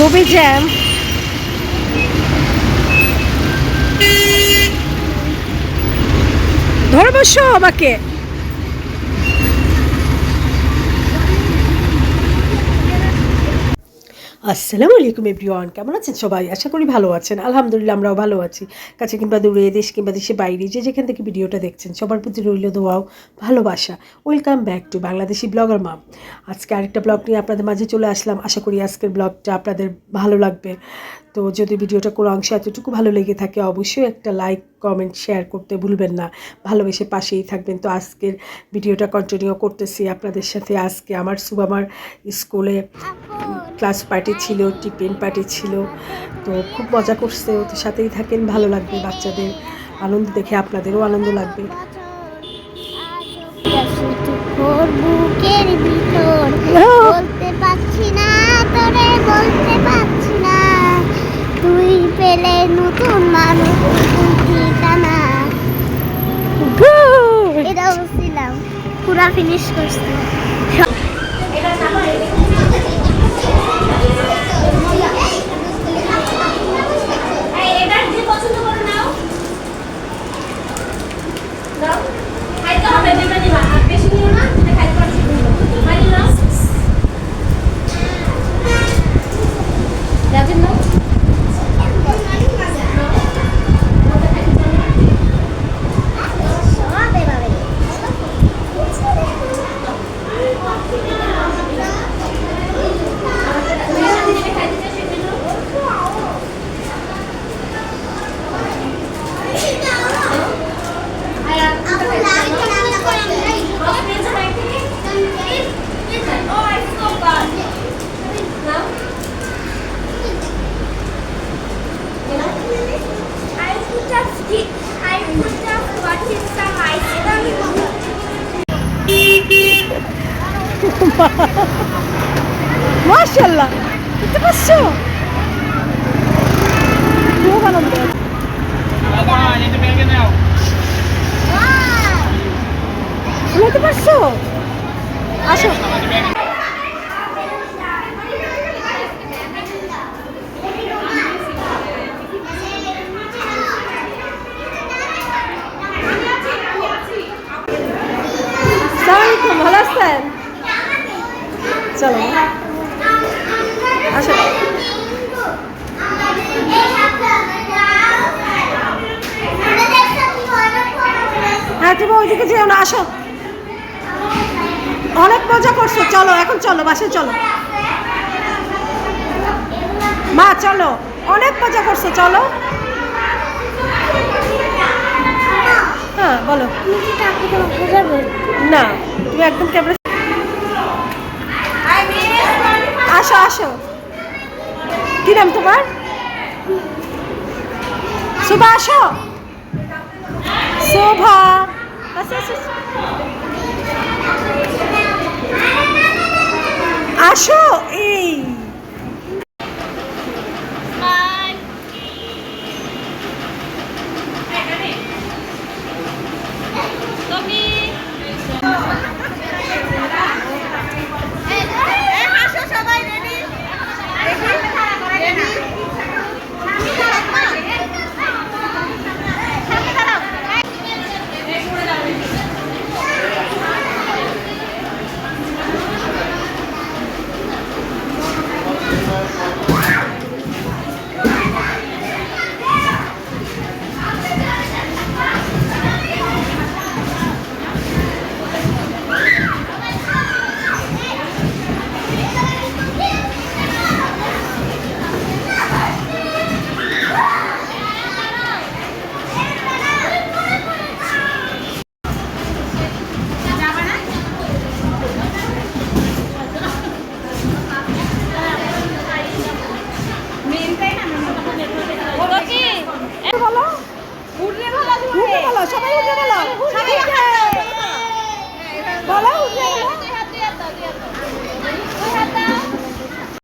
খুবই জ্যাম। ধরে বসো আমাকে। আসসালামু আলাইকুম এভরিওয়ান, কেমন আছেন সবাই? আশা করি ভালো আছেন। আলহামদুলিল্লাহ, আমরাও ভালো আছি। কাছে কিংবা দূরে, দেশ কিংবা দেশে বাইরে, যে যেখান থেকে ভিডিওটা দেখছেন, সবার প্রতি রইল দোয়াও, ভালোবাসা। Welcome back to Bangladeshi blogger mom আজকে আরেকটা ব্লগ নিয়ে আপনাদের মাঝে চলে আসলাম। আশা করি আজকের ব্লগটা আপনাদের ভালো লাগবে। তো যদি ভিডিওটা কোনো অংশে এতটুকু ভালো লেগে থাকে, অবশ্যই একটা লাইক কমেন্ট শেয়ার করতে ভুলবেন না। ভালোবেসে পাশেই থাকবেন। তো আজকের ভিডিওটা কন্টিনিউ করতেছি আপনাদের সাথে। আজকে আমার সুবামার স্কুলে ক্লাস পার্টি ছিল টিফিন পার্টি ছিল। তো খুব মজা করছে ওদের সাথেই থাকেন ভালো লাগবে বাচ্চাদের। আনন্দ দেখে আপনাদেরও আনন্দ লাগবে। তোর বুকের ভিতর বলতে পারছি না তোরে বলতে পারছি না তুই পেলে নতুন মানুষ ঠিকানা এটা বলছিলাম পুরা ফিনিশ করছি মাশাল্লাহ বুঝতে পারছ খুব আনন্দ। শুনতে পারছ? আসো। ভালো আছেন? চলো। আসো। হ্যাঁ তুমি ওইদিকে যেও না আসো। অনেক মজা করছ। চলো এখন চলো বাসে চলো। মা চলো। অনেক মজা করছ চলো। হ্যাঁ বলো। না তুমি একদম ক্যামেরা আসো আসো। কি নাম তোমার? শোভা আসো। শোভা আসো, উঠে বলো সবাই উঠে বলো বলো উঠে